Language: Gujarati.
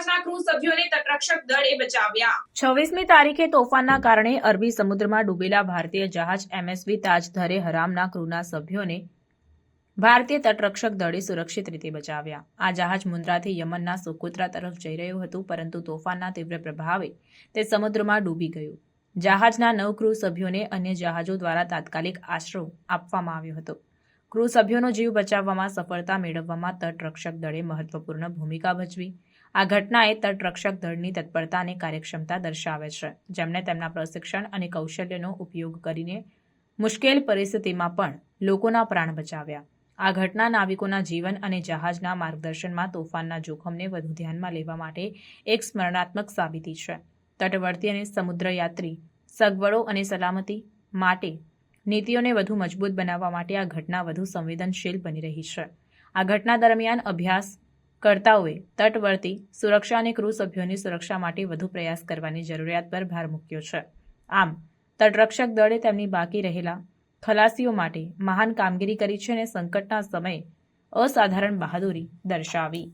સભ્યોને તટરક્ષક દળે બચાવ્યા. છવ્વીસમી તારીખે તોફાનના કારણે અરબી સમુદ્રમાં ડૂબેલા ભારતીય જહાજ એમએસવી તાજધરે હરામના ક્રૂના સભ્યોને ભારતીય તટરક્ષક દળે સુરક્ષિત રીતે બચાવ્યા. આ જહાજ મુન્દ્રાથી યમનના સુકોત્રા તરફ જઈ રહ્યું હતું, પરંતુ તોફાનના તીવ્ર પ્રભાવે તે સમુદ્રમાં ડૂબી ગયું. જહાજના નવ ક્રૂ સભ્યોને અન્ય જહાજો દ્વારા તાત્કાલિક આશરો આપવામાં આવ્યો હતો. ક્રૂ સભ્યોનો જીવ બચાવવામાં સફળતા મેળવવામાં તટરક્ષક દળે મહત્વપૂર્ણ ભૂમિકા ભજવી આ ઘટનાએ તટરક્ષક દળની તત્પરતા અને કાર્યક્ષમતા દર્શાવે છે જેમણે તેમના પ્રશિક્ષણ અને કૌશલ્યનો ઉપયોગ કરીને મુશ્કેલ પરિસ્થિતિમાં પણ લોકોના પ્રાણ બચાવ્યા. આ ઘટના નાવિકોના જીવન અને જહાજના માર્ગદર્શનમાં તોફાનના જોખમને વધુ ધ્યાનમાં લેવા માટે એક સ્મરણાત્મક સાબિતી છે. તટવર્તી અને સમુદ્રયાત્રી સગવડો અને સલામતી માટે નીતિઓને વધુ મજબૂત બનાવવા માટે આ ઘટના વધુ સંવેદનશીલ બની રહી છે. આ ઘટના દરમિયાન અભ્યાસ કર્તાઓએ તટવર્તી સુરક્ષા અને ક્રૂ સભ્યોની સુરક્ષા માટે વધુ પ્રયાસ કરવાની જરૂરિયાત પર ભાર મૂક્યો છે. આમ, તટરક્ષક દળે તેમની બાકી રહેલા ખલાસીઓ માટે મહાન કામગીરી કરી છે અને સંકટના સમયે અસાધારણ બહાદુરી દર્શાવી.